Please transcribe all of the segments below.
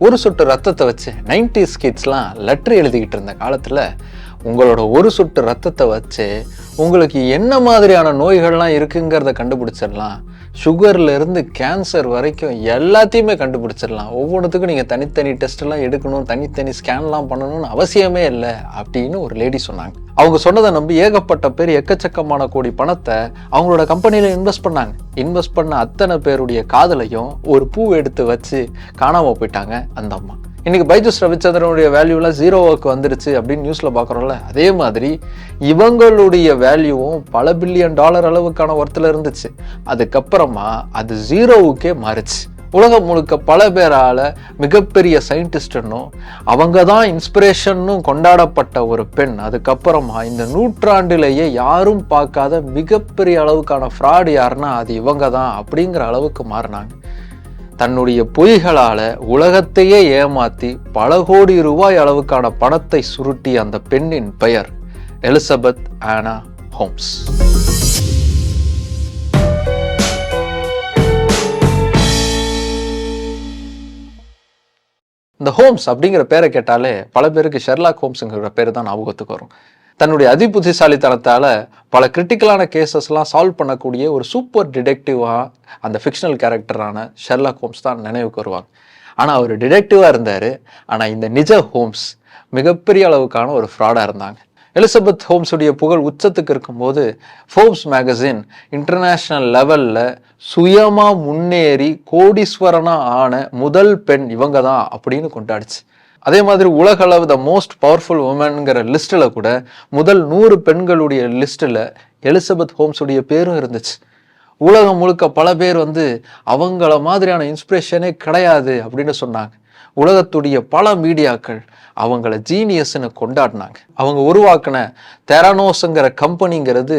ஒரு சொட்டு ரத்தத்தை வச்சு நைன்டி கிட்ஸ்லாம் லெட்டர் எழுதிக்கிட்டு இருந்த காலத்தில் உங்களோட ஒரு சொட்டு ரத்தத்தை வச்சு உங்களுக்கு என்ன மாதிரியான நோய்கள்லாம் இருக்குங்கிறத கண்டுபிடிச்சிடலாம். சுகர்லேருந்து கேன்சர் வரைக்கும் எல்லாத்தையுமே கண்டுபிடிச்சிடலாம். ஒவ்வொன்றுத்துக்கும் நீங்கள் தனித்தனி டெஸ்ட்லாம் எடுக்கணும் தனித்தனி ஸ்கேன்லாம் பண்ணணும்னு அவசியமே இல்லை அப்படின்னு ஒரு லேடி சொன்னாங்க. அவங்க சொன்னதை நம்பி ஏகப்பட்ட பேர் எக்கச்சக்கமான கோடி பணத்தை அவங்களோட கம்பெனியில் இன்வெஸ்ட் பண்ணாங்க. இன்வெஸ்ட் பண்ண அத்தனை பேருடைய காதலையும் ஒரு பூ எடுத்து வச்சு காணாமல் போயிட்டாங்க அந்த அம்மா. இன்னைக்கு பைஜூஸ் ரவிச்சந்திரனுடைய வேல்யூலாம் ஜீரோவுக்கு வந்துருச்சு அப்படின்னு நியூஸ்ல பார்க்குறோம்ல அதே மாதிரி இவங்களுடைய வேல்யூவும் பல பில்லியன் டாலர் அளவுக்கான ஒர்த்தில் இருந்துச்சு. அதுக்கப்புறமா அது ஜீரோவுக்கே மாறுச்சு. உலகம் முழுக்க பல பேரால மிகப்பெரிய சயின்டிஸ்டுன்னும் அவங்க தான் இன்ஸ்பிரேஷன்னும் கொண்டாடப்பட்ட ஒரு பெண். அதுக்கப்புறமா இந்த நூற்றாண்டிலேயே யாரும் பார்க்காத மிகப்பெரிய அளவுக்கான ஃப்ராடு யாருன்னா அது இவங்க தான் அப்படிங்கிற அளவுக்கு மாறினாங்க. தன்னுடைய பொய்களால உலகத்தையே ஏமாத்தி பல கோடி ரூபாய் அளவுக்கான பணத்தை சுருட்டிய அந்த பெண்ணின் பெயர் எலிசபெத் ஆனா ஹோம்ஸ். இந்த ஹோம்ஸ் அப்படிங்கிற பேரை கேட்டாலே பல பேருக்கு ஷெர்லாக் ஹோம்ஸுங்கிற பேர் தான் ஞாபகத்துக்கு வரும். தன்னுடைய அதிபுத்திசாலித்தனத்தால் பல கிரிட்டிக்கலான கேசஸ்லாம் சால்வ் பண்ணக்கூடிய ஒரு சூப்பர் டிடெக்டிவாக அந்த ஃபிக்ஷனல் கேரக்டரான ஷெர்லா ஹோம்ஸ் தான் நினைவுக்கு வருவாங்க. ஆனால் அவர் டிடெக்டிவாக இருந்தார். ஆனால் இந்த நிஜ ஹோம்ஸ் மிகப்பெரிய அளவுக்கான ஒரு ஃப்ராடாக இருந்தாங்க. எலிசபெத் ஹோம்ஸுடைய புகழ் உச்சத்துக்கு இருக்கும்போது ஃபோர்ப்ஸ் மேகசின் இன்டர்நேஷ்னல் லெவலில் சுயமாக முன்னேறி கோடீஸ்வரனா ஆன முதல் பெண் இவங்க தான் அப்படின்னு கொண்டாடுச்சு. அதே மாதிரி உலக அளவு த மோஸ்ட் பவர்ஃபுல் உமன்ங்கிற லிஸ்ட்டில் கூட முதல் நூறு பெண்களுடைய லிஸ்ட்டில் எலிசபெத் ஹோம்ஸுடைய பேரும் இருந்துச்சு. உலகம் முழுக்க பல பேர் வந்து அவங்கள மாதிரியான இன்ஸ்பிரேஷனே கிடையாது அப்படின்னு சொன்னாங்க. உலகத்துடைய பல மீடியாக்கள் அவங்கள ஜீனியஸ்னு கொண்டாடினாங்க. அவங்க உருவாக்கின தெரானோஸுங்கிற கம்பெனிங்கிறது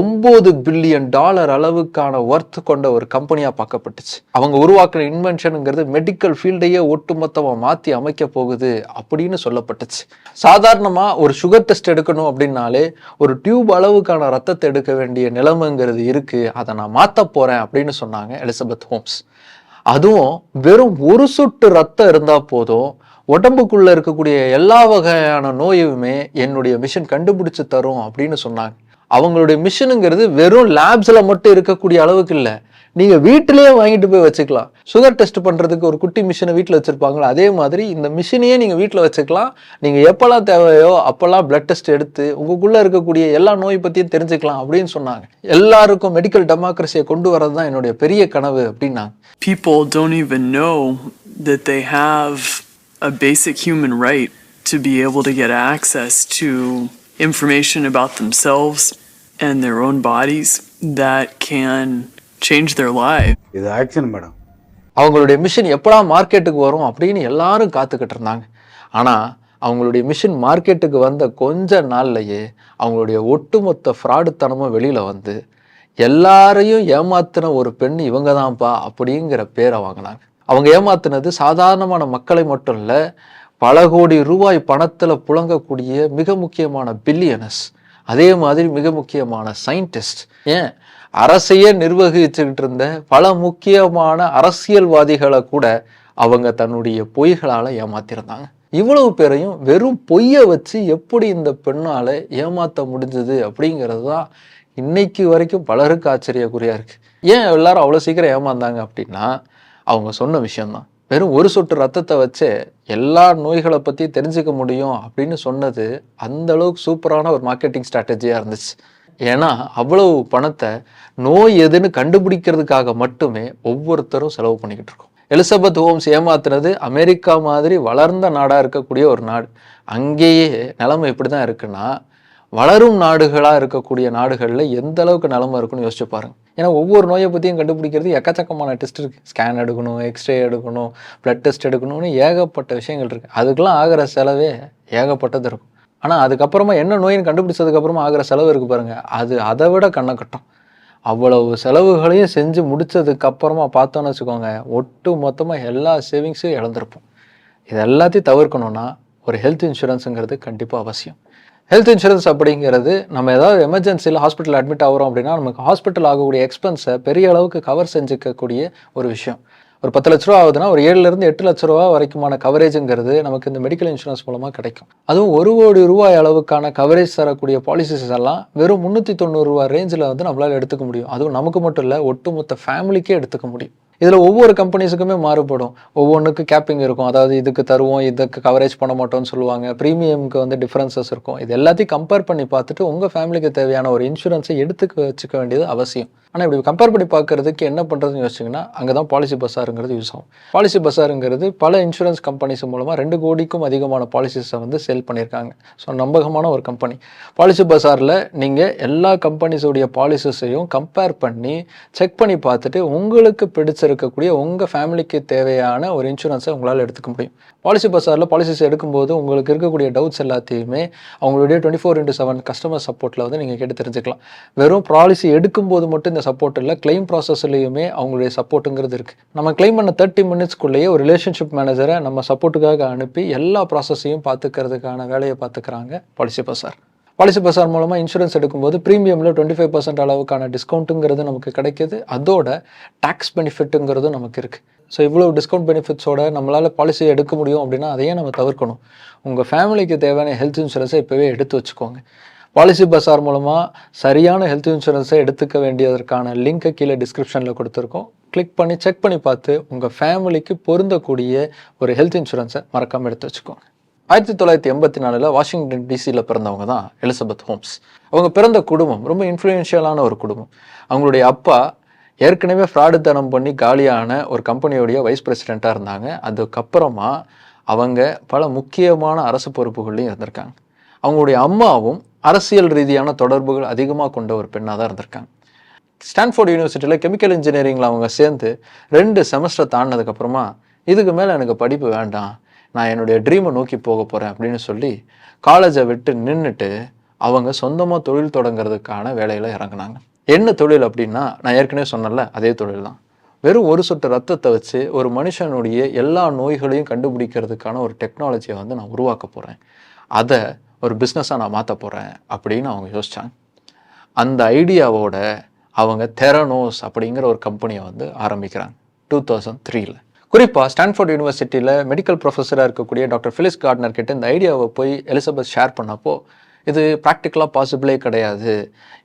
ஒம்பது பில்லியன் டாலர் அளவுக்கான ஒர்த் கொண்ட ஒரு கம்பெனியாக பார்க்கப்பட்டுச்சு. அவங்க உருவாக்கின இன்வென்ஷனுங்கிறது மெடிக்கல் ஃபீல்டையே ஒட்டுமொத்தமாக மாற்றி அமைக்க போகுது அப்படின்னு சொல்லப்பட்டுச்சு. சாதாரணமாக ஒரு சுகர் டெஸ்ட் எடுக்கணும் அப்படின்னாலே ஒரு டியூப் அளவுக்கான ரத்தத்தை எடுக்க வேண்டிய நிலைமைங்கிறது இருக்குது அதை நான் மாற்ற போகிறேன் அப்படின்னு சொன்னாங்க எலிசபெத் ஹோம்ஸ். அதுவும் வெறும் ஒரு சொட்டு ரத்தம் இருந்தால் போதும் உடம்புக்குள்ளே இருக்கக்கூடிய எல்லா வகையான நோயுமே என்னுடைய மிஷின் கண்டுபிடிச்சு தரும் அப்படின்னு சொன்னாங்க. அவங்களுடைய மிஷினுங்கிறது வெறும் லேப்ஸில் மட்டும் இருக்கக்கூடிய அளவுக்கு இல்லை. நீங்கள் வீட்டிலேயே வாங்கிட்டு போய் வச்சுக்கலாம். சுகர் டெஸ்ட் பண்ணுறதுக்கு ஒரு குட்டி மிஷினை வீட்டில் வச்சுருப்பாங்களோ? அதே மாதிரி இந்த மிஷினையே நீங்கள் வீட்டில் வச்சுக்கலாம். நீங்கள் எப்போல்லாம் தேவையோ அப்போல்லாம் பிளட் டெஸ்ட் எடுத்து உங்களுக்குள்ளே இருக்கக்கூடிய எல்லா நோய் பற்றியும் தெரிஞ்சுக்கலாம் அப்படின்னு சொன்னாங்க. எல்லாருக்கும் மெடிக்கல் டெமோக்ரஸியை கொண்டு வரது தான் என்னுடைய பெரிய கனவு அப்படின்னாங்க. People don't even know that they have a basic human right to be able to get access to information about themselves and their own bodies that can change their life. இது action madam அவங்களுடைய machine எப்படா மார்க்கெட்டுக்கு வரும் அப்படின்னு எல்லாரும் காத்துக்கிட்டு இருந்தாங்க. ஆனால் அவங்களுடைய மிஷின் மார்க்கெட்டுக்கு வந்த கொஞ்ச நாள்லயே அவங்களுடைய ஒட்டுமொத்த ஃப்ராடுத்தனமும் வெளியில் வந்து எல்லாரையும் ஏமாத்தின ஒரு பெண் இவங்க தான்ப்பா அப்படிங்கிற பேரை வாங்கினாங்க. அவங்க ஏமாத்தினது சாதாரணமான மக்களை மட்டும் இல்லை பல கோடி ரூபாய் பணத்தில் புழங்கக்கூடிய மிக முக்கியமான பில்லியனஸ் அதே மாதிரி மிக முக்கியமான சயின்டிஸ்ட் ஏன்? அரசையே நிர்வகிச்சுக்கிட்டு இருந்த பல முக்கியமான அரசியல்வாதிகளை கூட அவங்க தன்னுடைய பொய்களால் ஏமாத்திருந்தாங்க. இவ்வளவு பேரையும் வெறும் பொய்யை வச்சு எப்படி இந்த பெண்ணால் ஏமாற்ற முடிஞ்சது அப்படிங்கிறது தான் இன்னைக்கு வரைக்கும் பலருக்கு ஆச்சரியக்குறியாக இருக்குது ஏன் எல்லாரும் அவ்வளோ சீக்கிரம் ஏமாந்தாங்க அப்படின்னா அவங்க சொன்ன விஷயம்தான். வெறும் ஒரு சொட்டு ரத்தத்தை வச்சே எல்லா நோய்களை பற்றி தெரிஞ்சுக்க முடியும் அப்படின்னு சொன்னது அந்த அளவுக்கு சூப்பரான ஒரு மார்க்கெட்டிங் ஸ்ட்ராட்டஜியாக இருந்துச்சு. ஏன்னா அவ்வளவு பணத்தை நோய் எதுன்னு கண்டுபிடிக்கிறதுக்காக மட்டுமே ஒவ்வொருத்தரும் செலவு பண்ணிக்கிட்டு இருக்கோம். எலிசபெத் ஹோம்ஸ் ஏமாத்துனது அமெரிக்கா மாதிரி வளர்ந்த நாடாக இருக்கக்கூடிய ஒரு நாடு. அங்கேயே நிலைமை எப்படி தான் இருக்குன்னா வளரும் நாடுகளாக இருக்கக்கூடிய நாடுகளில் எந்த அளவுக்கு நிலமை இருக்குன்னு யோசிச்சு பாருங்க. ஏன்னா ஒவ்வொரு நோயை பற்றியும் கண்டுபிடிக்கிறது எக்கச்சக்கமான டெஸ்ட் இருக்குது ஸ்கேன் எடுக்கணும் எக்ஸ்ரே எடுக்கணும் பிளட் டெஸ்ட் எடுக்கணும்னு ஏகப்பட்ட விஷயங்கள் இருக்குது அதுக்கெலாம் ஆகிற செலவே ஏகப்பட்டது இருக்கும். ஆனால் அதுக்கப்புறமா என்ன நோயின்னு கண்டுபிடிச்சதுக்கப்புறமா ஆகிற செலவு இருக்குது பாருங்கள் அது அதை விட கண்ணை கட்டும். அவ்வளவு செலவுகளையும் செஞ்சு முடித்ததுக்கப்புறமா பார்த்தோன்னு வச்சுக்கோங்க ஒட்டு மொத்தமாக எல்லா சேவிங்ஸையும் இழந்திருப்போம். இது எல்லாத்தையும் தவிர்க்கணும்னா ஒரு ஹெல்த் இன்சூரன்ஸுங்கிறது கண்டிப்பாக அவசியம். ஹெல்த் இன்சூரன்ஸ் அப்படிங்கிறது நம்ம ஏதாவது எமர்ஜென்சியில் ஹாஸ்பிட்டல் அட்மிட் ஆகிறோம் அப்படின்னா நமக்கு ஹாஸ்பிட்டல் ஆகக்கூடிய எக்ஸ்பென்ஸை பெரிய அளவுக்கு கவர் செஞ்சுக்கக்கூடிய ஒரு விஷயம். ஒரு பத்து லட்ச ரூபா ஆகுதுன்னா ஒரு ஏழுலேருந்து எட்டு லட்ச ரூபா வரைக்குமான கவரேஜுங்கிறது நமக்கு இந்த மெடிக்கல் இன்சூரன்ஸ் மூலமாக கிடைக்கும். அதுவும் ஒரு கோடி ரூபாய் அளவுக்கான கவரேஜ் தரக்கூடிய பாலிசிஸ் எல்லாம் வெறும் முந்நூற்றி தொண்ணூறுரூவா ரேஞ்சில் வந்து நம்மளால் எடுத்துக்க முடியும். அதுவும் நமக்கு மட்டும் இல்லை ஒட்டுமொத்த ஃபேமிலிக்கே எடுத்துக்க முடியும். இதில் ஒவ்வொரு கம்பெனிஸுக்குமே மாறுபடும். ஒவ்வொன்றுக்கு கேப்பிங் இருக்கும். அதாவது இதுக்கு தருவோம் இதுக்கு கவரேஜ் பண்ண மாட்டோம்னு சொல்லுவாங்க. ப்ரீமியம்க்கு வந்து டிஃப்ரென்சஸ் இருக்கும். இது எல்லாத்தையும் கம்பேர் பண்ணி பார்த்துட்டு உங்கள் ஃபேமிலிக்கு தேவையான ஒரு இன்சூரன்ஸை எடுத்துக்க வச்சுக்க வேண்டியது அவசியம். ஆனால் இப்படி கம்பேர் பண்ணி பார்க்கறதுக்கு என்ன பண்ணுறதுன்னு யோசிச்சிங்கன்னா அங்கே தான் பாலிசி பஸ்ஸாருங்கிறது யூஸ் ஆகும். பாலிசி பசாருங்கிறது பல இன்சூரன்ஸ் கம்பெனிஸ் மூலமாக ரெண்டு கோடிக்கும் அதிகமான பாலிசிஸை வந்து சேல் பண்ணியிருக்காங்க ஸோ நம்பகமான ஒரு கம்பெனி பாலிசி பஸாரில் நீங்கள் எல்லா கம்பெனிஸோடைய பாலிசிஸையும் கம்பேர் பண்ணி செக் பண்ணி பார்த்துட்டு உங்களுக்கு இருக்கக்கூடிய உங்கள் ஃபேமிலிக்கு தேவையான ஒரு இன்சூரன்ஸை உங்களால் எடுத்துக்க முடியும். பாலிசி பசாரில் பாலிசிஸ் எடுக்கும்போது உங்களுக்கு இருக்கக்கூடிய டவுட்ஸ் எல்லாத்தையுமே அவங்களுடைய twenty four into seven customer சப்போர்ட்டில் வந்து நீங்கள் கேட்டு தெரிஞ்சுக்கலாம். வெறும் பாலிசி எடுக்கும்போது மட்டும் இந்த சப்போர்ட் இல்லை கிளைம் ப்ராசஸ்லையுமே அவங்களுடைய சப்போர்ட்டுங்கிறது இருக்குது நம்ம கிளைம் பண்ண தேர்ட்டி மினிட்ஸ்க்குள்ளேயே ஒரு ரிலேஷன்ஷிப் மேனேஜரை நம்ம சப்போர்ட்டுக்காக அனுப்பி எல்லா ப்ராசஸையும் பார்த்துக்கிறதுக்கான வேலையை பார்த்துக்கிறாங்க பாலிசி பசார் பாலிசி பசார் மூலமாக இன்சூரன்ஸ் எடுக்கும்போது ப்ரீமியமில் டுவெண்ட்டி ஃபைவ் பர்சன்ட் அளவுக்கான டிஸ்கவுண்ட்டுங்கிறது நமக்கு கிடைக்கிது. அதோட டேக்ஸ் பெனிஃபிட்டுங்கிறதும் நமக்கு இருக்குது ஸோ இவ்வளோ டிஸ்கவுண்ட் பெனிஃபிட்ஸோட நம்மளால் பாலிசி எடுக்க முடியும் அப்படின்னா அதையே நம்ம தவிர்க்கணும். உங்கள் ஃபேமிலிக்கு தேவையான ஹெல்த் இன்சூரன்ஸை இப்போவே எடுத்து வச்சுக்கோங்க. பாலிசி பசார் மூலமாக சரியான ஹெல்த் இன்சூரன்ஸை எடுத்துக்க வேண்டியதற்கான லிங்கை கீழே டிஸ்கிரிப்ஷனில் கொடுத்துருக்கோம். கிளிக் பண்ணி செக் பண்ணி பார்த்து உங்கள் ஃபேமிலிக்கு பொருந்தக்கூடிய ஒரு ஹெல்த் இன்சூரன்ஸை மறக்காமல் எடுத்து வச்சுக்கோங்க. ஆயிரத்தி தொள்ளாயிரத்தி எண்பத்தி நாலில் வாஷிங்டன் டிசியில் பிறந்தவங்க தான் எலிசபெத் ஹோம்ஸ். அவங்க பிறந்த குடும்பம் ரொம்ப இன்ஃப்ளூயன்ஷியலான ஒரு குடும்பம். அவங்களுடைய அப்பா ஏற்கனவே ஃப்ராடுத்தனம் பண்ணி காலியான ஒரு கம்பெனியோடைய வைஸ் பிரசிடெண்ட்டாக இருந்தாங்க. அதுக்கப்புறமா அவங்க பல முக்கியமான அரசு பொறுப்புகள்லையும் இருந்திருக்காங்க. அவங்களுடைய அம்மாவும் அரசியல் ரீதியான தொடர்புகள் அதிகமாக கொண்ட ஒரு பெண்ணாக தான் இருந்திருக்காங்க. ஸ்டான்ஃபோர்ட் யூனிவர்சிட்டியில் கெமிக்கல் இன்ஜினியரிங்கில் அவங்க சேர்ந்து ரெண்டு செமஸ்டர் தாண்டினதுக்கப்புறமா இதுக்கு மேலே எனக்கு படிப்பு வேண்டாம். நான் என்னுடைய ட்ரீமை நோக்கி போக போகிறேன் அப்படின்னு சொல்லி காலேஜை விட்டு நின்றுட்டு அவங்க சொந்தமாக தொழில் தொடங்குறதுக்கான வேலையில் இறங்குனாங்க. என்ன தொழில் அப்படின்னா நான் ஏற்கனவே சொன்னேன்ல அதே தொழில் தான். வெறும் ஒரு சொட்டு ரத்தத்தை வச்சு ஒரு மனுஷனுடைய எல்லா நோய்களையும் கண்டுபிடிக்கிறதுக்கான ஒரு டெக்னாலஜியை வந்து நான் உருவாக்க போகிறேன் அதை ஒரு பிஸ்னஸாக நான் மாற்ற போகிறேன் அப்படின்னு அவங்க யோசித்தாங்க அந்த ஐடியாவோட அவங்க தெரனோஸ் அப்படிங்கிற ஒரு கம்பெனியை வந்து ஆரம்பிக்கிறாங்க. டூ தௌசண்ட் த்ரீல குறிப்பாக ஸ்டான்ஃபோர்ட் யூனிவர்சிட்டியில் மெடிக்கல் ப்ரொஃபஸராக இருக்கக்கூடிய டாக்டர் ஃபிலிஸ் கார்ட்னர் கிட்ட இந்த ஐடியாவை போய் எலிசபெத் ஷேர் பண்ணப்போ இது ப்ராக்டிக்கலாக பாசிபிளே கிடையாது.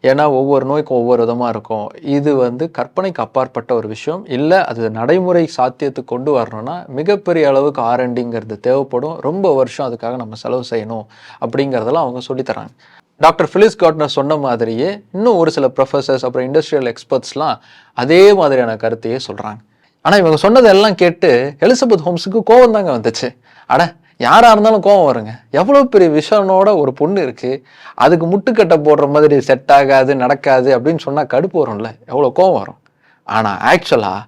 ஏன்னா ஒவ்வொரு நோய்க்கும் ஒவ்வொரு விதமாக இருக்கும். இது வந்து கற்பனைக்கு அப்பாற்பட்ட ஒரு விஷயம். இல்லை அது நடைமுறை சாத்தியத்துக்கு கொண்டு வரணும்னா மிகப்பெரிய அளவுக்கு ஆர்என்டிங்கிறது தேவைப்படும். ரொம்ப வருஷம் அதுக்காக நம்ம செலவு செய்யணும் அப்படிங்கிறதெல்லாம் அவங்க சொல்லித்தராங்க டாக்டர் ஃபிலிஸ் கார்ட்னர் சொன்ன மாதிரியே இன்னும் ஒரு சில ப்ரொஃபஸர்ஸ் அப்புறம் இண்டஸ்ட்ரியல் எக்ஸ்பர்ட்ஸ்லாம் அதே மாதிரியான கருத்தையே சொல்கிறாங்க ஆனால் இவங்க சொன்னதெல்லாம் கேட்டு எலிசபெத் ஹோம்ஸுக்கு கோவம் தாங்க வந்துச்சு. அட யாராக இருந்தாலும் கோவம் வருங்க. எவ்வளோ பெரிய விஷனோட ஒரு பொண்ணு இருக்குது அதுக்கு முட்டுக்கட்டை போடுற மாதிரி செட் ஆகாது நடக்காது அப்படின்னு சொன்னால் கடுப்பு வரும்ல. எவ்வளோ கோவம் வரும். ஆனால் ஆக்சுவலாக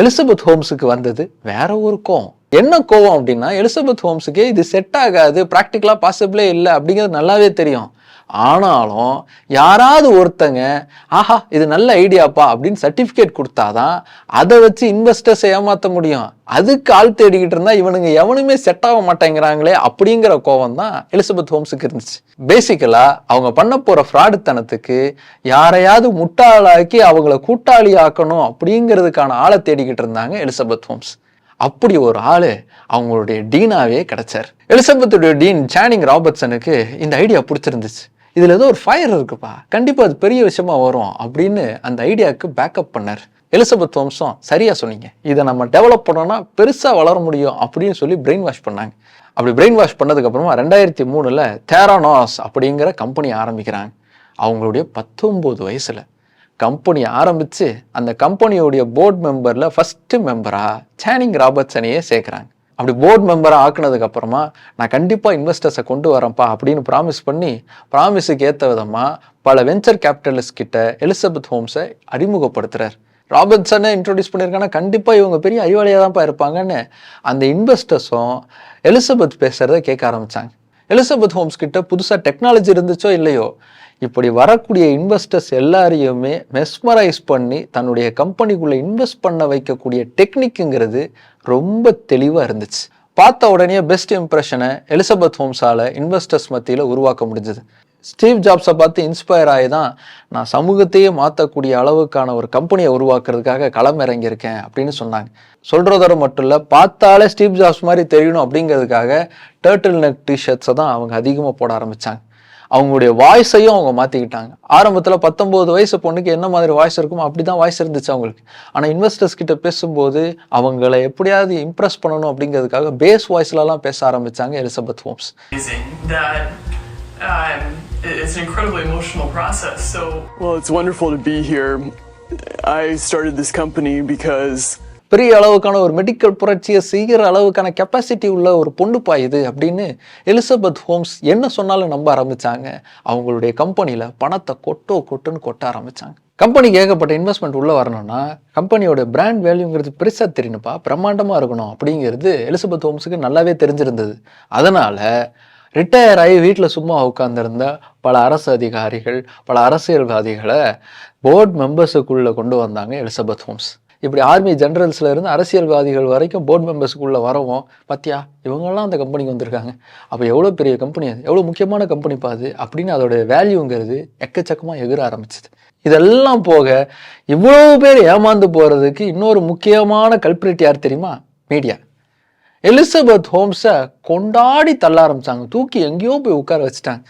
எலிசபெத் ஹோம்ஸுக்கு வந்தது வேற ஒரு கோவம். என்ன கோவம் அப்படின்னா எலிசபெத் ஹோம்ஸுக்கு இது செட் ஆகாது ப்ராக்டிக்கலாக பாசிபிளே இல்லை அப்படிங்கிறது நல்லாவே தெரியும். ஆனாலும் யாராவது ஒருத்தங்க ஆஹா இது நல்ல ஐடியாப்பா அப்படின்னு சர்டிஃபிகேட் கொடுத்தாதான் அதை வச்சு இன்வெஸ்டர்ஸ் ஏமாற்ற முடியும். அதுக்கு ஆள் தேடிக்கிட்டு இருந்தா இவனுங்க எவனுமே செட் ஆக மாட்டேங்கிறாங்களே அப்படிங்கிற கோவம் தான் எலிசபெத் ஹோம்ஸுக்கு இருந்துச்சு. பேசிக்கலா அவங்க பண்ண போற ஃப்ராடுத்தனத்துக்கு யாரையாவது முட்டாளாக்கி அவங்கள கூட்டாளி ஆக்கணும் அப்படிங்கிறதுக்கான ஆளை தேடிக்கிட்டு இருந்தாங்க எலிசபெத் ஹோம்ஸ். அப்படி ஒரு ஆளு அவங்களுடைய டீனாவே கிடைச்சார். எலிசபெத்துடைய டீன் சானிங் ராபர்ட்சனுக்கு இந்த ஐடியா பிடிச்சிருந்துச்சு. இதில் ஏதோ ஒரு ஃபயர் இருக்குப்பா. கண்டிப்பாக அது பெரிய விஷயமா வரும் அப்படின்னு அந்த ஐடியாவுக்கு பேக்கப் பண்ணார். எலிசபெத் வம்சம் சரியாக சொன்னீங்க. இதை நம்ம டெவலப் பண்ணோம்னா பெருசாக வளர முடியும் அப்படின்னு சொல்லி பிரெயின் வாஷ் பண்ணாங்க. அப்படி பிரெயின் வாஷ் பண்ணதுக்கப்புறமா ரெண்டாயிரத்தி மூணில் தேரானாஸ் அப்படிங்கிற கம்பெனி ஆரம்பிக்கிறாங்க. அவங்களுடைய பத்தொம்போது வயசில் கம்பெனி ஆரம்பித்து அந்த கம்பெனியோடைய போர்ட் மெம்பரில் ஃபஸ்ட்டு மெம்பராக சேனிங் ராபர்ட்ஸனையே சேர்க்குறாங்க. அப்படி போர்ட் மெம்பராக ஆக்குனதுக்கு அப்புறமா நான் கண்டிப்பாக இன்வெஸ்டர்ஸை கொண்டு வரேன்ப்பா அப்படின்னு ப்ராமிஸ் பண்ணி ப்ராமிஸுக்கு ஏற்ற விதமாக பல வெஞ்சர் கேபிட்டலிஸ்ட் கிட்ட எலிசபெத் ஹோம்ஸை அறிமுகப்படுத்துகிறார் ராபர்ட்ஸனை இன்ட்ரோடியூஸ் பண்ணியிருக்காங்கன்னா கண்டிப்பாக இவங்க பெரிய அறிவாளியாக தான்ப்பா இருப்பாங்கன்னு அந்த இன்வெஸ்டர்ஸும் எலிசபெத் பேசுகிறத கேட்க ஆரம்பிச்சாங்க. எலிசபெத் ஹோம்ஸ் கிட்ட புதுசாக டெக்னாலஜி இருந்துச்சோ இல்லையோ இப்படி வரக்கூடிய இன்வெஸ்டர்ஸ் எல்லாரையுமே மெஸ்மரைஸ் பண்ணி தன்னுடைய கம்பெனிக்குள்ளே இன்வெஸ்ட் பண்ண வைக்கக்கூடிய டெக்னிக்குங்கிறது ரொம்ப தெளிவாக இருந்துச்சு. பார்த்த உடனே பெஸ்ட் இம்ப்ரெஷனை எலிசபெத் ஹோம்ஸால் இன்வெஸ்டர்ஸ் மத்தியில் உருவாக்க முடிஞ்சது. ஸ்டீவ் ஜாப்ஸை பார்த்து இன்ஸ்பயர் ஆகி தான் நான் சமூகத்தையே மாற்றக்கூடிய அளவுக்கான ஒரு கம்பெனியை உருவாக்குறதுக்காக களம் இறங்கியிருக்கேன் அப்படின்னு சொன்னாங்க. சொல்கிறதோட மட்டும் இல்லை பார்த்தாலே ஸ்டீவ் ஜாப்ஸ் மாதிரி தெரியணும் அப்படிங்கிறதுக்காக டேர்ட்டில் நெக் டிஷர்ட்ஸை தான் அவங்க அதிகமாக போட ஆரம்பித்தாங்க அவங்களுடைய வாய்ஸையும் அவங்க மாற்றிக்கிட்டாங்க ஆரம்பத்தில் பத்தொம்போது வயசு பொண்ணுக்கு என்ன மாதிரி வாய்ஸ் இருக்குமோ அப்படி தான் வாய்ஸ் இருந்துச்சு அவங்களுக்கு ஆனால் இன்வெஸ்டர்ஸ் கிட்ட பேசும்போது அவங்கள எப்படியாவது இம்ப்ரெஸ் பண்ணணும் அப்படிங்கிறதுக்காக பேஸ் வாய்ஸ்லலாம் பேச ஆரம்பிச்சாங்க Elizabeth Holmes amazing that it- it's an incredibly emotional process. So, well, it's wonderful to be here. I started this company because பெரிய அளவுக்கான ஒரு மெடிக்கல் புரட்சியை செய்கிற அளவுக்கான கெப்பாசிட்டி உள்ள ஒரு பொண்ணுப்பா இது அப்படின்னு எலிசபெத் ஹோம்ஸ் என்ன சொன்னாலும் நம்ப ஆரம்பித்தாங்க அவங்களுடைய கம்பெனியில் பணத்தை கொட்டோ கொட்டுன்னு கொட்ட ஆரம்பித்தாங்க கம்பெனிக்கு ஏகப்பட்ட இன்வெஸ்ட்மெண்ட் உள்ளே வரணும்னா கம்பெனியோட பிராண்ட் வேல்யூங்கிறது பெருசாக தெரியணுப்பா பிரம்மாண்டமாக இருக்கணும் அப்படிங்கிறது எலிசபெத் ஹோம்ஸுக்கு நல்லாவே தெரிஞ்சிருந்தது. அதனால் ரிட்டையர் ஆகி வீட்டில் சும்மா உட்காந்துருந்த பல அரசு அதிகாரிகள் பல அரசியல்வாதிகளை போர்ட் மெம்பர்ஸுக்குள்ளே கொண்டு வந்தாங்க எலிசபெத் ஹோம்ஸ். இப்படி ஆர்மி ஜெனரல்ஸ்ல இருந்து அரசியல்வாதிகள் வரைக்கும் போர்ட் மெம்பர்ஸுக்குள்ளே வரவும் பார்த்தியா இவங்கெல்லாம் அந்த கம்பெனிக்கு வந்திருக்காங்க. அப்போ எவ்வளோ பெரிய கம்பெனி அது? எவ்வளோ முக்கியமான கம்பெனி பாது அப்படின்னு அதோட வேல்யூங்கிறது எக்கச்சக்கமாக எகிர ஆரம்பிச்சது. இதெல்லாம் போக இவ்வளோ பேர் ஏமாந்து போகிறதுக்கு இன்னொரு முக்கியமான கல்பிரிட் யார் தெரியுமா? மீடியா எலிசபெத் ஹோம்ஸை கொண்டாடி தள்ள ஆரம்பித்தாங்க தூக்கி எங்கேயோ போய் உட்கார வச்சுட்டாங்க.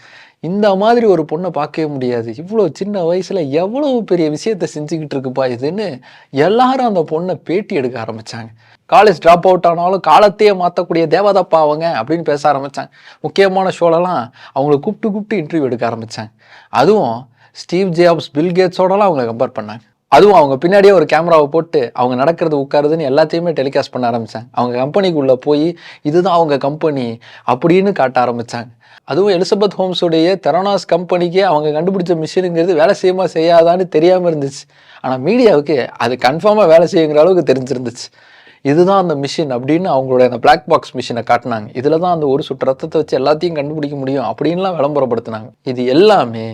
இந்த மாதிரி ஒரு பொண்ணை பார்க்கவே முடியாது. இவ்வளோ சின்ன வயசில் எவ்வளவு பெரிய விஷயத்த செஞ்சுக்கிட்டு இருக்குப்பா இதுன்னு எல்லாரும் அந்த பொண்ணை பேட்டி எடுக்க ஆரம்பித்தாங்க காலேஜ் ட்ராப் அவுட் ஆனாலும் காலத்தையே மாற்றக்கூடிய தேவதப்பா அவங்க அப்படின்னு பேச ஆரம்பித்தாங்க முக்கியமான ஷோலலாம் அவங்கள கூப்பிட்டு கூப்பிட்டு இன்டர்வியூ எடுக்க ஆரம்பித்தாங்க அதுவும் ஸ்டீவ் ஜேப்ஸ் பில் கேட்ஸோடலாம் அவங்கள கம்பேர் பண்ணாங்க. அதுவும் அவங்க பின்னாடியே ஒரு கேமராவை போட்டு அவங்க நடக்கிறது உட்காருதுன்னு எல்லாத்தையுமே டெலிகாஸ்ட் பண்ண ஆரம்பித்தாங்க அவங்க கம்பெனிக்குள்ளே போய் இதுதான் அவங்க கம்பெனி அப்படின்னு காட்ட ஆரம்பித்தாங்க அதுவும் எலிசபெத் ஹோம்ஸுடைய தெரனாஸ் கம்பெனிக்கே அவங்க கண்டுபிடிச்ச மிஷினுங்கிறது வேலை செய்யுமா செய்யாதான்னு தெரியாமல் இருந்துச்சு. ஆனால் மீடியாவுக்கு அது கன்ஃபார்மாக வேலை செய்யுங்கிற அளவுக்கு தெரிஞ்சிருந்துச்சு. இதுதான் அந்த மிஷின் அப்படின்னு அவங்களுடைய அந்த பிளாக் பாக்ஸ் மிஷினை காட்டினாங்க. இதில் தான் அந்த ஒரு சுட்டு ரத்தத்தை வச்சு எல்லாத்தையும் கண்டுபிடிக்க முடியும் அப்படின்லாம் விளம்பரப்படுத்தினாங்க. இது எல்லாமே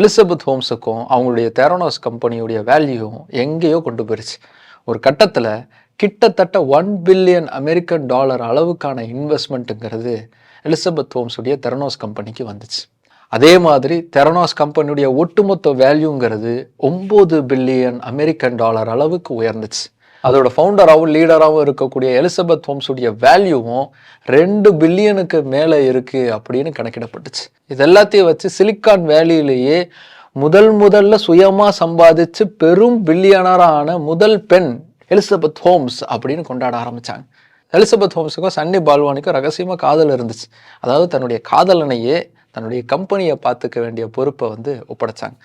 எலிசபெத் ஹோம்ஸுக்கும் அவங்களுடைய தெரனோஸ் கம்பெனியுடைய வேல்யூவும் எங்கேயோ கொண்டு போயிடுச்சு ஒரு கட்டத்தில் கிட்டத்தட்ட ஒன் பில்லியன் அமெரிக்கன் டாலர் அளவுக்கான இன்வெஸ்ட்மெண்ட்டுங்கிறது எலிசபெத் ஹோம்ஸுடைய தெரனோஸ் கம்பெனிக்கு வந்துச்சு. அதே மாதிரி தெரனோஸ் கம்பெனியுடைய ஒட்டுமொத்த வேல்யூங்கிறது ஒம்பது பில்லியன் அமெரிக்கன் டாலர் அளவுக்கு உயர்ந்துச்சு. அதோட ஃபவுண்டராகவும் லீடராகவும் இருக்கக்கூடிய எலிசபெத் ஹோம்ஸுடைய வேல்யூவும் ரெண்டு பில்லியனுக்கு மேலே இருக்குது அப்படின்னு கணக்கிடப்பட்டுச்சு. இது எல்லாத்தையும் வச்சு சிலிக்கான் வேலியிலேயே முதல் முதல்ல சுயமாக சம்பாதிச்சு பெரும் பில்லியனரான முதல் பெண் எலிசபெத் ஹோம்ஸ் அப்படின்னு கொண்டாட ஆரம்பிச்சாங்க. எலிசபெத் ஹோம்ஸுக்கும் சன்னி பால்வானிக்கும் ரகசியமாக காதல் இருந்துச்சு. அதாவது தன்னுடைய காதலனையே தன்னுடைய கம்பெனியை பார்த்துக்க வேண்டிய பொறுப்பை வந்து ஒப்படைச்சாங்க.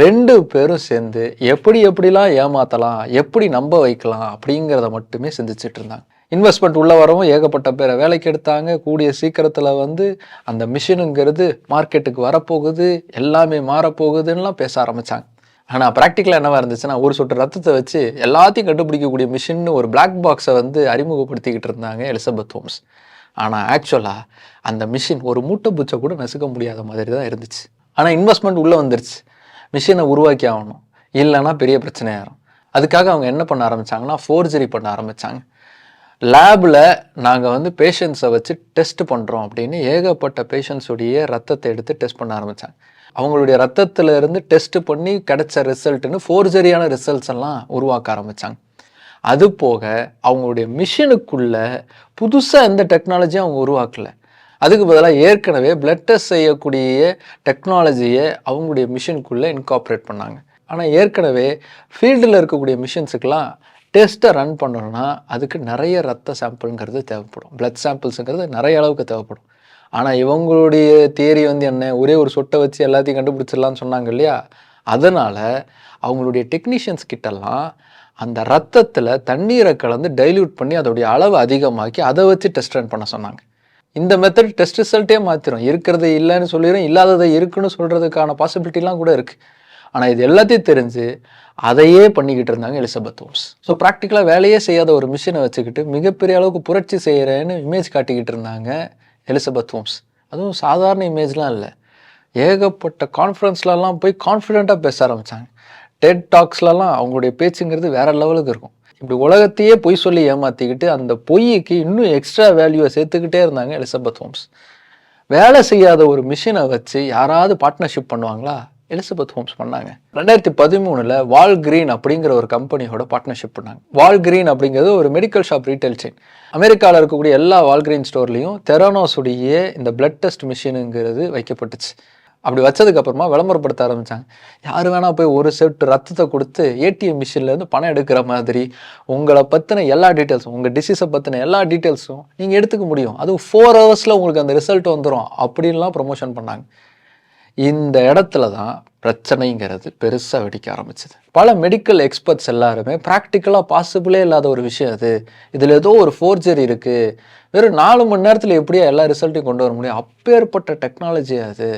ரெண்டு பேரும் சேர்ந்து எப்படி எப்படிலாம் ஏமாத்தலாம் எப்படி நம்ப வைக்கலாம் அப்படிங்கிறத மட்டுமே சிந்திச்சுட்டு இருந்தாங்க. இன்வெஸ்ட்மெண்ட் உள்ள வரவும் ஏகப்பட்ட பேரை வேலைக்கு எடுத்தாங்க. கூடிய சீக்கிரத்தில் வந்து அந்த மிஷினுங்கிறது மார்க்கெட்டுக்கு வரப்போகுது எல்லாமே மாறப்போகுதுன்னெலாம் பேச ஆரம்பிச்சாங்க. ஆனால் ப்ராக்டிக்கலாக என்னவா இருந்துச்சுன்னா ஒரு சொட்டு ரத்தத்தை வச்சு எல்லாத்தையும் கண்டுபிடிக்கக்கூடிய மிஷின்னு ஒரு பிளாக் பாக்ஸை வந்து அறிமுகப்படுத்திக்கிட்டு இருந்தாங்க எலிசபெத் ஹோம்ஸ் ஆனால் ஆக்சுவலாக அந்த மிஷின் ஒரு மூட்டை பூச்சை கூட நசுக்க முடியாத மாதிரி தான் இருந்துச்சு. ஆனால் இன்வெஸ்ட்மெண்ட் உள்ளே வந்துருச்சு. மிஷினை உருவாக்கி ஆகணும். இல்லைன்னா பெரிய பிரச்சனையாயிரும். அதுக்காக அவங்க என்ன பண்ண ஆரம்பிச்சாங்கன்னா ஃபோர்ஜரி பண்ண ஆரம்பித்தாங்க லேபில் நாங்கள் வந்து பேஷண்ட்ஸை வச்சு டெஸ்ட் பண்ணுறோம் அப்படின்னு ஏகப்பட்ட பேஷண்ட்ஸுடைய ரத்தத்தை எடுத்து டெஸ்ட் பண்ண ஆரம்பித்தாங்க அவங்களுடைய ரத்தத்தில் இருந்து டெஸ்ட் பண்ணி கிடைச்ச ரிசல்ட்டுன்னு ஃபோர்ஜரியான ரிசல்ட்ஸ் எல்லாம் உருவாக்க ஆரம்பித்தாங்க அது போக அவங்களுடைய மிஷினுக்குள்ளே புதுசாக எந்த டெக்னாலஜியும் அவங்க உருவாக்கல. அதுக்கு பதிலாக ஏற்கனவே பிளட் டெஸ்ட் செய்யக்கூடிய டெக்னாலஜியை அவங்களுடைய மிஷினுக்குள்ளே இன்கார்ப்ரேட் பண்ணாங்க. ஆனால் ஏற்கனவே ஃபீல்டில் இருக்கக்கூடிய மிஷின்ஸுக்கெலாம் டெஸ்ட்டை ரன் பண்ணணும்னா அதுக்கு நிறைய ரத்த சாம்பிள்ங்கிறது தேவைப்படும். பிளட் சாம்பிள்ஸுங்கிறது நிறைய அளவுக்கு தேவைப்படும். ஆனால் இவங்களுடைய தியரி வந்து என்ன? ஒரே ஒரு சொட்டை வச்சு எல்லாத்தையும் கண்டுபிடிச்சிடலான்னு சொன்னாங்க இல்லையா? அதனால் அவங்களுடைய டெக்னீஷியன்ஸ் கிட்டலாம் அந்த ரத்தத்தில் தண்ணீரை கலந்து டைல்யூட் பண்ணி அதோடைய அளவு அதிகமாக்கி அதை வச்சு டெஸ்ட் ரன் பண்ண சொன்னாங்க. இந்த மெத்தட் டெஸ்ட் ரிசல்ட்டே மாற்றிடும் இருக்கிறது இல்லைன்னு சொல்லிடும் இல்லாததை இருக்குன்னு சொல்கிறதுக்கான பாசிபிலிட்டிலாம் கூட இருக்குது ஆனால் இது எல்லாத்தையும் தெரிஞ்சு அதையே பண்ணிக்கிட்டு இருந்தாங்க எலிசபெத் ஹோம்ஸ். ஸோ ப்ராக்டிக்கலாக வேலையே செய்யாத ஒரு மிஷினை வச்சுக்கிட்டு மிகப்பெரிய அளவுக்கு புரட்சி செய்கிறேன்னு இமேஜ் காட்டிக்கிட்டு இருந்தாங்க எலிசபெத் ஹோம்ஸ். அதுவும் சாதாரண இமேஜ்லாம் இல்லை. ஏகப்பட்ட கான்ஃபரன்ஸ்லலாம் போய் கான்ஃபிடெண்ட்டாக பேச ஆரம்பித்தாங்க டெட் டாக்ஸ்லலாம் அவங்களுடைய பேச்சுங்கிறது வேறு லெவலுக்கு இருக்கும். இப்படி உலகத்தையே பொய் சொல்லி ஏமாற்றிக்கிட்டு அந்த பொய்க்கு இன்னும் எக்ஸ்ட்ரா வேல்யூவை சேர்த்துக்கிட்டே இருந்தாங்க எலிசபெத் ஹோம்ஸ். வேலை செய்யாத ஒரு மிஷினை வச்சு யாராவது பார்ட்னர்ஷிப் பண்ணுவாங்களா? எலிசபெத் ஹோம்ஸ் பண்ணாங்க. ரெண்டாயிரத்தி பதிமூணுல வால் கிரீன் அப்படிங்கிற ஒரு கம்பெனியோட பார்ட்னர்ஷிப் பண்ணாங்க. வால் கிரீன் அப்படிங்கிறது ஒரு மெடிக்கல் ஷாப் ரீட்டைல் செயின் அமெரிக்காவில் இருக்கக்கூடிய எல்லா வால்கிரீன் ஸ்டோர்லையும் தெரானோஸ் உடைய இந்த பிளட் டெஸ்ட் மிஷினுங்கிறது வைக்கப்பட்டுச்சு. அப்படி வச்சதுக்கப்புறமா விளம்பரப்படுத்த ஆரம்பித்தாங்க யார் வேணால் போய் ஒரு செட் ரத்தத்தை கொடுத்து ஏடிஎம் மிஷின்லேருந்து பணம் எடுக்கிற மாதிரி உங்களை பற்றின எல்லா டீட்டெயில்ஸும் உங்கள் டிசீஸை பற்றின எல்லா டீட்டெயில்ஸும் நீங்கள் எடுத்துக்க முடியும். அதுவும் ஃபோர் ஹவர்ஸில் உங்களுக்கு அந்த ரிசல்ட் வந்துடும் அப்படின்லாம் ப்ரொமோஷன் பண்ணாங்க. இந்த இடத்துல தான் பிரச்சனைங்கிறது பெருசாக வெடிக்க ஆரம்பிச்சது. பல மெடிக்கல் எக்ஸ்பர்ட்ஸ் எல்லாருமே ப்ராக்டிக்கலாக பாசிபிளே இல்லாத ஒரு விஷயம் அது. இதில் ஏதோ ஒரு ஃபோர்ஜரி இருக்குது வெறும் நாலு மணி நேரத்தில் எப்படியா எல்லா ரிசல்ட்டையும் கொண்டு வர முடியும். அப்பேற்பட்ட டெக்னாலஜி அது.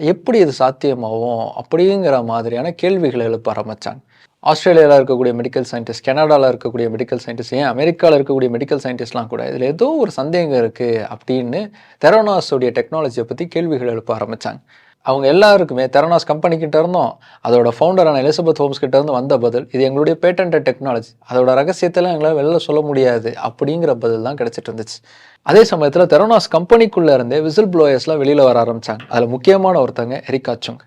எப்படி இது சாத்தியமாகும் அப்படிங்கிற மாதிரியான கேள்விகளை எழுப்ப ஆரம்பித்தாங்க ஆஸ்திரேலியாவில் இருக்கக்கூடிய மெடிக்கல் சயின்டிஸ்ட் கனடாவில் இருக்கக்கூடிய மெடிக்கல் சயின்டிஸ்ட் ஏன் அமெரிக்காவில் இருக்கக்கூடிய மெடிக்கல் சயின்டிஸ்ட்லாம் கூட இதில் ஏதோ ஒரு சந்தேகம் இருக்குது அப்படின்னு தெரோனாஸோடைய டெக்னாலஜியை பற்றி கேள்விகள் எழுப்ப ஆரம்பித்தாங்க அவங்க எல்லாருக்குமே தெரனாஸ் கம்பெனிக்கிட்ட இருந்தோம் இருந்தும் அதோட ஃபவுண்டரான எலிசபெத் ஹோம்ஸ் கிட்ட இருந்து வந்த பதில் இது எங்களுடைய பேட்டன்ட் டெக்னாலஜி அதோட ரகசியத்தெல்லாம் எங்களால் வெளில சொல்ல முடியாது அப்படிங்கிற பதில் தான் கிடைச்சிட்டு இருந்துச்சு. அதே சமயத்தில் தெரனாஸ் கம்பெனிக்குள்ளே இருந்தே விசில் ப்ளோயர்ஸ்லாம் வெளியில் வர ஆரம்பித்தாங்க அதில் முக்கியமான ஒருத்தங்க எரிகா சுங்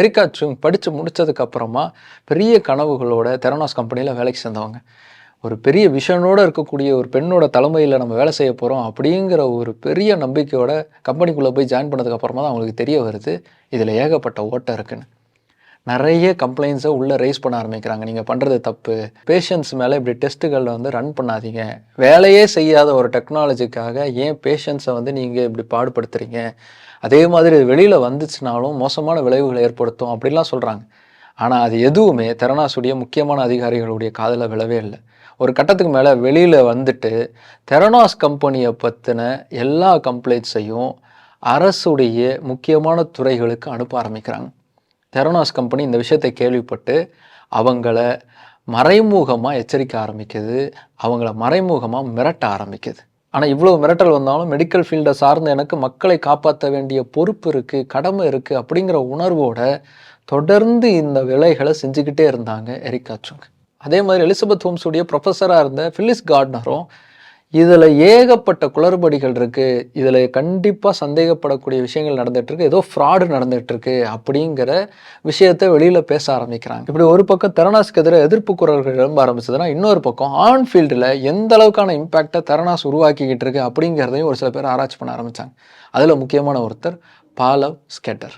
எரிகா சுங் படித்து முடித்ததுக்கப்புறமா பெரிய கனவுகளோட தெரனாஸ் கம்பெனியில் வேலைக்கு சேர்ந்தவங்க. ஒரு பெரிய விஷனோடு இருக்கக்கூடிய ஒரு பெண்ணோட தலைமையில் நம்ம வேலை செய்ய போகிறோம் அப்படிங்கிற ஒரு பெரிய நம்பிக்கையோட கம்பெனிக்குள்ளே போய் ஜாயின் பண்ணதுக்கப்புறமா தான் அவங்களுக்கு தெரிய வருது இதில் ஏகப்பட்ட ஓட்டம் இருக்குன்னு. நிறைய கம்ப்ளைண்ட்ஸை உள்ளே ரைஸ் பண்ண ஆரம்பிக்கிறாங்க. நீங்கள் பண்ணுறது தப்பு. பேஷண்ட்ஸ் மேலே இப்படி டெஸ்ட்டுகளில் வந்து ரன் பண்ணாதீங்க. வேலையே செய்யாத ஒரு டெக்னாலஜிக்காக ஏன் பேஷண்ட்ஸை வந்து நீங்கள் இப்படி பாடுபடுத்துறீங்க? அதே மாதிரி வெளியில் வந்துச்சுனாலும் மோசமான விளைவுகளை ஏற்படுத்தும் அப்படிலாம் சொல்கிறாங்க ஆனால் அது எதுவுமே தெரனாசுடைய முக்கியமான அதிகாரிகளுடைய காதில் விழவே இல்லை. ஒரு கட்டத்துக்கு மேலே வெளியில் வந்துட்டு தெரனாஸ் கம்பெனியை பற்றின எல்லா கம்ப்ளைண்ட்ஸையும் அரசுடைய முக்கியமான துறைகளுக்கு அனுப்ப ஆரம்பிக்கிறாங்க. தெரனாஸ் கம்பெனி இந்த விஷயத்தை கேள்விப்பட்டு அவங்கள மறைமுகமாக எச்சரிக்க ஆரம்பிக்குது. அவங்கள மறைமுகமாக மிரட்ட ஆரம்பிக்குது. ஆனால் இவ்வளோ மிரட்டல் வந்தாலும் மெடிக்கல் ஃபீல்டை சார்ந்த எனக்கு மக்களை காப்பாற்ற வேண்டிய பொறுப்பு இருக்குது கடமை இருக்குது அப்படிங்கிற உணர்வோட தொடர்ந்து இந்த வேலைகளை செஞ்சுக்கிட்டே இருந்தாங்க எரிக்காச்சுங்க அதே மாதிரி எலிசபெத் ஹோம்ஸுடைய ப்ரொஃபஸராக இருந்த ஃபிலிஸ் கார்ட்னரும் இதில் ஏகப்பட்ட குளறுபடிகள் இருக்குது இதில் கண்டிப்பாக சந்தேகப்படக்கூடிய விஷயங்கள் நடந்துகிட்ருக்கு ஏதோ ஃப்ராடு நடந்துகிட்ருக்கு அப்படிங்கிற விஷயத்தை வெளியில் பேச ஆரம்பிக்கிறாங்க. இப்படி ஒரு பக்கம் தெரனாஸ்க்கு எதிராக எதிர்ப்பு குரல்கள் எழும்ப ஆரம்பிச்சதுன்னா இன்னொரு பக்கம் ஆன்ஃபீல்டில் எந்த அளவுக்கான இம்பேக்டை தெரனாஸ் உருவாக்கிக்கிட்டு இருக்கு அப்படிங்கிறதையும் ஒரு சில பேர் ஆராய்ச்சி பண்ண ஆரம்பித்தாங்க அதில் முக்கியமான ஒருத்தர் பாலவ் ஸ்கெட்டர்.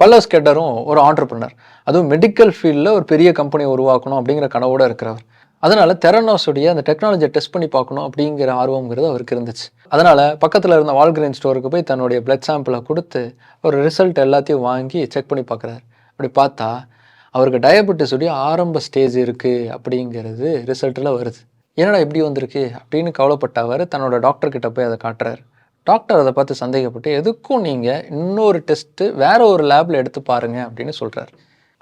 பல்லவ் ஸ்கெட்டரும் ஒரு ஆண்டர்பிரினர் அதுவும் மெடிக்கல் ஃபீல்டில் ஒரு பெரிய கம்பெனியை உருவாக்கணும் அப்படிங்கிற கனவோடு இருக்கிறவர். அதனால் தெரனோஸுடைய அந்த டெக்னாலஜியை டெஸ்ட் பண்ணி பார்க்கணும் அப்படிங்கிற ஆர்வங்கிறது அவருக்கு இருந்துச்சு. அதனால் பக்கத்தில் இருந்த வால்கிரீன் ஸ்டோருக்கு போய் தன்னுடைய பிளட் சாம்பிளை கொடுத்து ஒரு ரிசல்ட் எல்லாத்தையும் வாங்கி செக் பண்ணி பார்க்குறாரு. அப்படி பார்த்தா அவருக்கு டயபெட்டிஸுடைய ஆரம்ப ஸ்டேஜ் இருக்குது அப்படிங்கிறது ரிசல்ட்டில் வருது. என்னடா எப்படி வந்திருக்கு அப்படின்னு கவலைப்பட்ட அவர் தன்னோட டாக்டர்கிட்ட போய் அதை காட்டுறாரு. டாக்டர் அதை பார்த்து சந்தேகப்பட்டு எதுக்கும் நீங்கள் இன்னொரு டெஸ்ட்டு வேற ஒரு லேபில் எடுத்து பாருங்க அப்படின்னு சொல்கிறார்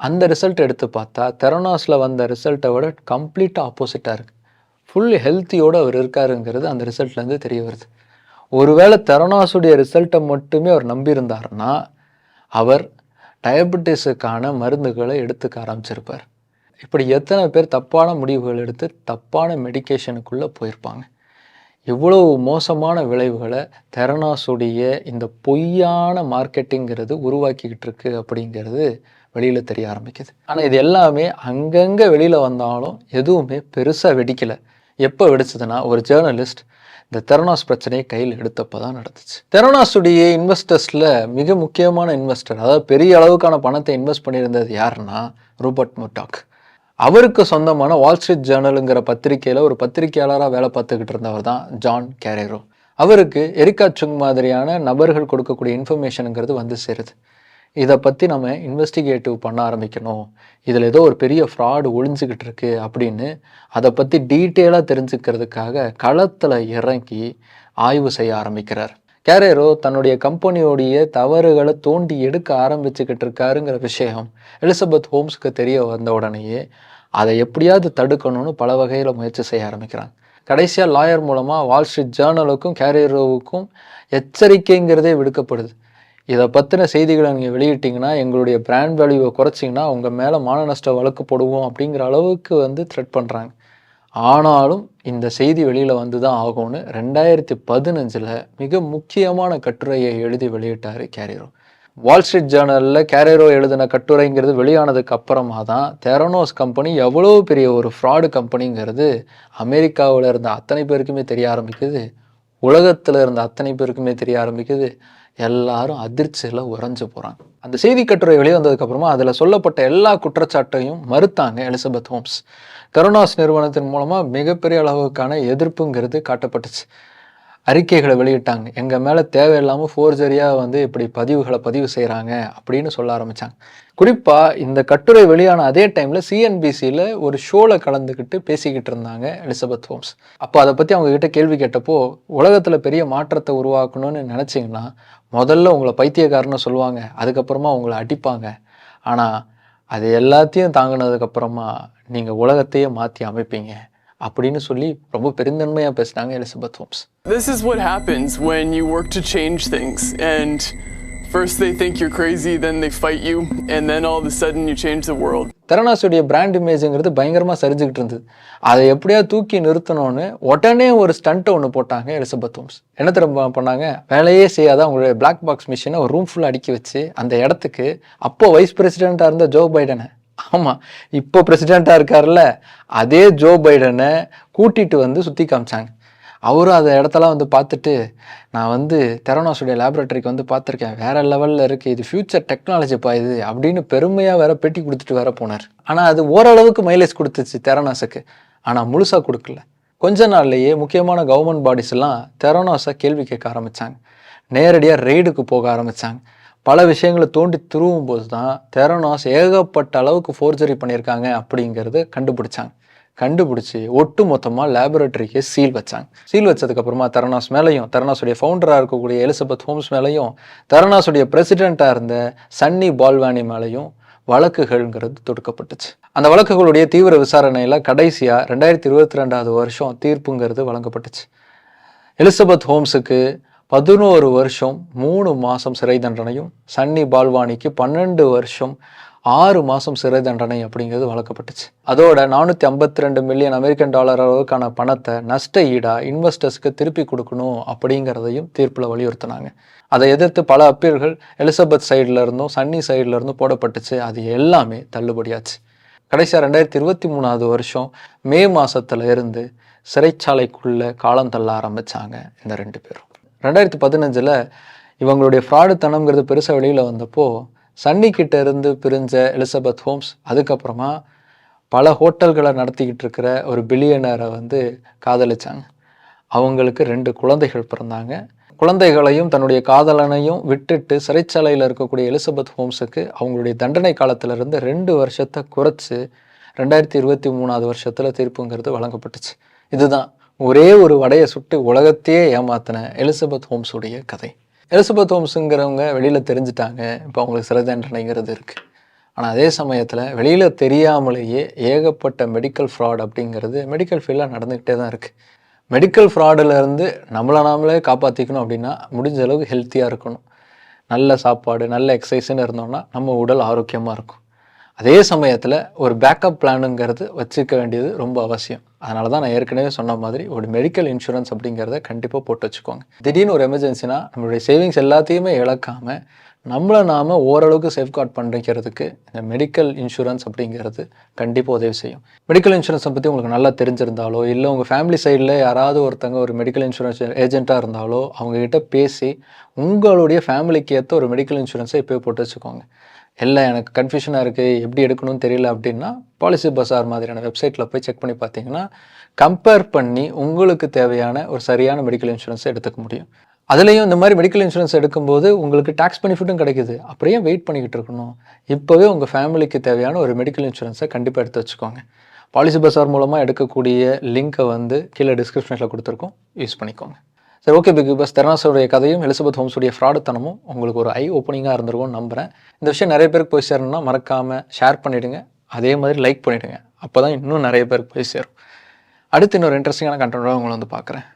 அந்த ரிசல்ட் எடுத்து பார்த்தா தெரனாஸில் வந்த ரிசல்ட்டை விட கம்ப்ளீட்டாக ஆப்போசிட்டாக இருக்குது ஃபுல் ஹெல்த்தியோடு அவர் இருக்காருங்கிறது அந்த ரிசல்ட்லேருந்து தெரிய வருது. ஒருவேளை தெரனாஸுடைய ரிசல்ட்டை மட்டுமே அவர் நம்பியிருந்தாருன்னா அவர் டயபெட்டிஸுக்கான மருந்துகளை எடுத்துக்க ஆரம்பிச்சிருப்பார். இப்படி எத்தனை பேர் தப்பான முடிவுகள் எடுத்து தப்பான மெடிகேஷனுக்குள்ளே போயிருப்பாங்க. இவ்வளவு மோசமான விளைவுகளை தெரனாஸுடைய இந்த பொய்யான மார்க்கெட்டிங்கிறது உருவாக்கிக்கிட்டு இருக்கு அப்படிங்கிறது வெளியில் தெரிய ஆரம்பிக்குது. ஆனால் இது எல்லாமே அங்கங்கே வெளியில் வந்தாலும் எதுவுமே பெருசாக வெடிக்கலை. எப்போ வெடிச்சதுன்னா ஒரு ஜேர்னலிஸ்ட் இந்த தெரனாஸ் பிரச்சனையை கையில் எடுத்தப்போ தான் நடந்துச்சு. தெரனாஸுடைய இன்வெஸ்டர்ஸில் மிக முக்கியமான இன்வெஸ்டர் அதாவது பெரிய அளவுக்கான பணத்தை இன்வெஸ்ட் பண்ணியிருந்தது யாருன்னா ரூபர்ட் முட்டாக் அவருக்கு சொந்தமான வால் ஸ்ட்ரீட் ஜேர்னலுங்கிற பத்திரிக்கையில் ஒரு பத்திரிகையாளராக வேலை பார்த்துக்கிட்டு இருந்தவர் தான் ஜான் கேரேரோ அவருக்கு எரிகா சுங் மாதிரியான நபர்கள் கொடுக்கக்கூடிய இன்ஃபர்மேஷனுங்கிறது வந்து சேருது. இதை பற்றி நம்ம இன்வெஸ்டிகேட்டிவ் பண்ண ஆரம்பிக்கணும். இதில் ஏதோ ஒரு பெரிய ஃப்ராடு ஒளிஞ்சுக்கிட்டு இருக்கு அப்படின்னு அதை பற்றி டீட்டெயிலாக தெரிஞ்சுக்கிறதுக்காக களத்தில் இறங்கி ஆய்வு செய்ய ஆரம்பிக்கிறார். கேரேரோ தன்னுடைய கம்பெனியோடைய தவறுகளை தோண்டி எடுக்க ஆரம்பிச்சுக்கிட்டு இருக்காருங்கிற விஷயம் எலிசபெத் ஹோம்ஸ்க்கு தெரிய வந்த உடனேயே அதை எப்படியாவது தடுக்கணும்னு பல வகையில் முயற்சி செய்ய ஆரம்பிக்கிறாங்க. கடைசியாக லாயர் மூலமாக வால் ஸ்ட்ரீட் ஜேர்னலுக்கும் கேரியரோவுக்கும் எச்சரிக்கைங்கிறதே விடுக்கப்படுது. இதை பற்றின செய்திகளை நீங்கள் வெளியிட்டிங்கன்னா எங்களுடைய பிராண்ட் வேல்யூவை குறைச்சிங்கன்னா உங்கள் மேலே மான நஷ்ட வழக்கு போடுவோம் அப்படிங்கிற அளவுக்கு வந்து த்ரெட் பண்ணுறாங்க ஆனாலும் இந்த செய்தி வெளியில் வந்து தான் ஆகும்னு ரெண்டாயிரத்தி பதினஞ்சில் மிக முக்கியமான கட்டுரையை எழுதி வெளியிட்டார் கேரியரோ. வால் ஸ்ட்ரீட் ஜேர்னலில் கேரியரோ எழுதின கட்டுரைங்கிறது வெளியானதுக்கு அப்புறமா தான் தெரனோஸ் கம்பெனி எவ்வளோ பெரிய ஒரு ஃப்ராடு கம்பெனிங்கிறது அமெரிக்காவில் இருந்த அத்தனை பேருக்குமே தெரிய ஆரம்பிக்குது. உலகத்தில் இருந்த அத்தனை பேருக்குமே தெரிய ஆரம்பிக்குது. எல்லாரும் அதிர்ச்சியில் உறைஞ்சு போகிறாங்க அந்த செய்தி கட்டுரை வெளியே வந்ததுக்கப்புறமா அதில் சொல்லப்பட்ட எல்லா குற்றச்சாட்டையும் மறுத்தாங்க எலிசபெத் ஹோம்ஸ். கருணாஸ் நிறுவனத்தின் மூலமாக மிகப்பெரிய அளவுக்கான எதிர்ப்புங்கிறது காட்டப்பட்டுச்சு. அறிக்கைகளை வெளியிட்டாங்க. எங்கள் மேலே தேவையில்லாமல் ஃபோர்ஜரியாக வந்து இப்படி பதிவுகளை பதிவு செய்கிறாங்க அப்படின்னு சொல்ல ஆரம்பித்தாங்க குறிப்பாக இந்த கட்டுரை வெளியான அதே டைமில் சிஎன்பிசியில் ஒரு ஷோவில் கலந்துக்கிட்டு பேசிக்கிட்டு இருந்தாங்க எலிசபெத் ஹோம்ஸ். அப்போ அதை பற்றி அவங்கக்கிட்ட கேள்வி கேட்டப்போ உலகத்தில் பெரிய மாற்றத்தை உருவாக்கணும்னு நினச்சிங்கன்னா முதல்ல உங்களை பைத்தியக்காரன்னு சொல்லுவாங்க அதுக்கப்புறமா உங்களை அடிப்பாங்க ஆனால் அது எல்லாத்தையும் தாங்கினதுக்கப்புறமா நீங்கள் உலகத்தையே மாற்றி அமைப்பீங்க அப்படின்னு சொல்லி ரொம்ப பெருந்தன்மையாக பேசினாங்க Elizabeth Holmes This is what happens when you work to change things. And first they think you're crazy, then they fight you, and then all of a sudden you change the world. தெரனாஸுடைய brand இமேஜுங்கிறது பயங்கரமாக சரிஞ்சுக்கிட்டு இருந்தது. அதை எப்படியா தூக்கி நிறுத்தணும்னு உடனே ஒரு ஸ்டண்ட்டை ஒன்று போட்டாங்க எலிசபெத் ஹோம்ஸ் என்ன திரும்ப பண்ணாங்க? வேலையே செய்யாத அவங்களுடைய பிளாக் பாக்ஸ் மிஷினை ஒரு ரூம் ஃபுல்லாக அடுக்கி வச்சு அந்த இடத்துக்கு அப்போ வைஸ் பிரசிடெண்ட்டாக இருந்த ஜோ பைடனை ஆமாம் இப்போ பிரசிடெண்ட்டாக இருக்கார்ல அதே ஜோ பைடனை கூட்டிகிட்டு வந்து சுற்றி காமிச்சாங்க. அவரும் அந்த இடத்தெல்லாம் வந்து பார்த்துட்டு நான் வந்து தெரனோஸுடைய லேபரேட்டரிக்கு வந்து பார்த்துருக்கேன். வேறு லெவலில் இருக்குது இது ஃப்யூச்சர் டெக்னாலஜிப்பா இது அப்படின்னு பெருமையாக வேற பேட்டி கொடுத்துட்டு வேற போனார். ஆனால் அது ஓரளவுக்கு மைலேஜ் கொடுத்துச்சு தெரனாஸுக்கு ஆனால் முழுசாக கொடுக்கல. கொஞ்ச நாள்லேயே முக்கியமான கவர்மெண்ட் பாடிஸ் எல்லாம் தெரனாஸை கேள்வி கேட்க ஆரம்பித்தாங்க நேரடியாக ரெய்டுக்கு போக ஆரம்பிச்சாங்க. பல விஷயங்களை தோண்டி துருவும் போது தான் தெரனோஸ் ஏகப்பட்ட அளவுக்கு ஃபோர்ஜரி பண்ணியிருக்காங்க அப்படிங்கிறது கண்டுபிடிச்சாங்க. கண்டுபிடிச்சி ஒட்டு மொத்தமாக லேபரேட்டரிக்கு சீல் வச்சாங்க சீல் வச்சதுக்கப்புறமா தரணாஸ் மேலேயும் தரணாஸுடைய ஃபவுண்டராக இருக்கக்கூடிய எலிசபெத் ஹோம்ஸ் மேலேயும் தரணாஸுடைய பிரசிடெண்ட்டாக இருந்த சன்னி பால்வானி மேலேயும் வழக்குகள்ங்கிறது தொடுக்கப்பட்டுச்சு. அந்த வழக்குகளுடைய தீவிர விசாரணையில் கடைசியாக ரெண்டாயிரத்தி இருபத்தி ரெண்டாவது வருஷம் தீர்ப்புங்கிறது வழங்கப்பட்டுச்சு. எலிசபெத் ஹோம்ஸுக்கு பதினோரு வருஷம் மூணு மாதம் சிறை தண்டனையும் சன்னி பால்வானிக்கு பன்னெண்டு வருஷம் ஆறு மாதம் சிறை தண்டனை அப்படிங்கிறது வழங்கப்பட்டுச்சு அதோட நானூற்றி ஐம்பத்தி ரெண்டு மில்லியன் அமெரிக்கன் டாலர் அளவுக்கான பணத்தை நஷ்ட ஈடாக இன்வெஸ்டர்ஸ்க்கு திருப்பி கொடுக்கணும் அப்படிங்கிறதையும் தீர்ப்பில் வலியுறுத்தினாங்க. அதை எதிர்த்து பல அப்பீல்கள் எலிசபெத் சைடில் இருந்தும் சன்னி சைடில் இருந்தும் போடப்பட்டுச்சு. அது எல்லாமே தள்ளுபடியாச்சு. கடைசியாக ரெண்டாயிரத்தி இருபத்தி மூணாவது வருஷம் மே மாதத்துல இருந்து சிறைச்சாலைக்குள்ளே காலம் தள்ள ஆரம்பிச்சாங்க இந்த ரெண்டு பேரும். ரெண்டாயிரத்தி பதினஞ்சில் இவங்களுடைய ஃப்ராடுத்தனம்ங்கிறது பெருசாக வெளியில் வந்தப்போ சன்னிக்கிட்ட இருந்து பிரிஞ்ச எலிசபெத் ஹோம்ஸ் அதுக்கப்புறமா பல ஹோட்டல்களை நடத்திக்கிட்டு இருக்கிற ஒரு பில்லியனரை வந்து காதலிச்சாங்க. அவங்களுக்கு ரெண்டு குழந்தைகள் பிறந்தாங்க. குழந்தைகளையும் தன்னுடைய காதலனையும் விட்டுட்டு சிறைச்சாலையில் இருக்கக்கூடிய எலிசபெத் ஹோம்ஸுக்கு அவங்களுடைய தண்டனை காலத்திலிருந்து ரெண்டு வருஷத்தை குறைச்சி ரெண்டாயிரத்தி இருபத்தி மூணாவது வருஷத்தில் தீர்ப்புங்கிறது வழங்கப்பட்டுச்சு. இதுதான் ஒரே ஒரு வடையை சுட்டு உலகத்தையே ஏமாத்தின எலிசபெத் ஹோம்ஸுடைய கதை. எலிசபெத் ஹோம்ஸுங்கிறவங்க வெளியில் தெரிஞ்சிட்டாங்க. இப்போ அவங்களுக்கு சிறை தண்டனைங்கிறது இருக்குது ஆனால் அதே சமயத்தில் வெளியில் தெரியாமலேயே ஏகப்பட்ட மெடிக்கல் ஃப்ராட் அப்படிங்கிறது மெடிக்கல் ஃபீல்டில் நடந்துக்கிட்டே தான் இருக்குது மெடிக்கல் இருந்து நம்மளை நாமளே காப்பாற்றிக்கணும் அப்படின்னா முடிஞ்ச அளவுக்கு ஹெல்த்தியாக இருக்கணும். நல்ல சாப்பாடு நல்ல எக்ஸசைஸ்னு இருந்தோம்னா நம்ம உடல் ஆரோக்கியமாக இருக்கும். அதே சமயத்தில் ஒரு பேக்கப் பிளானுங்கிறது வச்சுக்க வேண்டியது ரொம்ப அவசியம். அதனால தான் நான் ஏற்கனவே சொன்ன மாதிரி ஒரு மெடிக்கல் இன்சூரன்ஸ் அப்படிங்கிறத கண்டிப்பாக போட்டு வச்சுக்கோங்க. திடீர்னு ஒரு எமர்ஜென்சினா நம்மளுடைய சேவிங்ஸ் எல்லாத்தையுமே இழக்காமல் நம்மளை நாம் ஓரளவுக்கு சேஃப்கார்ட் பண்ணிக்கிறதுக்கு இந்த மெடிக்கல் இன்சூரன்ஸ் அப்படிங்கிறது கண்டிப்பாக உதவி செய்யும். மெடிக்கல் இன்சூரன்ஸை பற்றி உங்களுக்கு நல்லா தெரிஞ்சிருந்தாலோ இல்லை உங்கள் ஃபேமிலி சைடில் யாராவது ஒருத்தங்க ஒரு மெடிக்கல் இன்சூரன்ஸ் ஏஜென்ட்டாக இருந்தாலோ அவங்கக்கிட்ட பேசி உங்களுடைய ஃபேமிலிக்கு ஏற்ற ஒரு மெடிக்கல் இன்சூரன்ஸை இப்போ போட்டு வச்சுக்கோங்க. இல்லை எனக்கு கன்ஃபியூஷனாக இருக்குது எப்படி எடுக்கணும்னு தெரியல அப்படின்னா பாலிசி பஸார் மாதிரியான வெப்சைட்டில் போய் செக் பண்ணி பார்த்தீங்கன்னா கம்பேர் பண்ணி உங்களுக்கு தேவையான ஒரு சரியான மெடிக்கல் இன்சூரன்ஸை எடுத்துக்க முடியும். அதுலேயும் இந்த மாதிரி மெடிக்கல் இன்சூரன்ஸ் எடுக்கும்போது உங்களுக்கு டேக்ஸ் பெனிஃபிட்டும் கிடைக்குது. அப்படியே வெயிட் பண்ணிக்கிட்டு இருக்கணும்? இப்போவே உங்கள் ஃபேமிலிக்கு தேவையான ஒரு மெடிக்கல் இன்சூரன்ஸை கண்டிப்பாக எடுத்து வச்சுக்கோங்க. பாலிசி பஸார் மூலமாக எடுக்கக்கூடிய லிங்க்கை வந்து கீழே டிஸ்கிரிப்ஷனில் கொடுத்துருக்கோம். யூஸ் பண்ணிக்கோங்க. சரி ஓகே பிக் பாஸ் தெரனாசோடைய கதையும் எலிசபெத் ஹோம்ஸுடைய ஃப்ராடுத்தனமும் உங்களுக்கு ஒரு ஐ ஓப்பனிங்காக இருந்திருக்கும்னு நம்புகிறேன் இந்த விஷயம் நிறைய பேருக்கு போய் சேரணும்னா மறக்காமல் ஷேர் பண்ணிவிடுங்க அதே மாதிரி லைக் பண்ணிவிடுங்க அப்போ தான் இன்னும் நிறைய பேருக்கு போய் சேரும். அடுத்து இன்னொரு இன்ட்ரெஸ்டிங்கான கண்டென்ட்டோட உங்களை வந்து பார்க்குறேன்.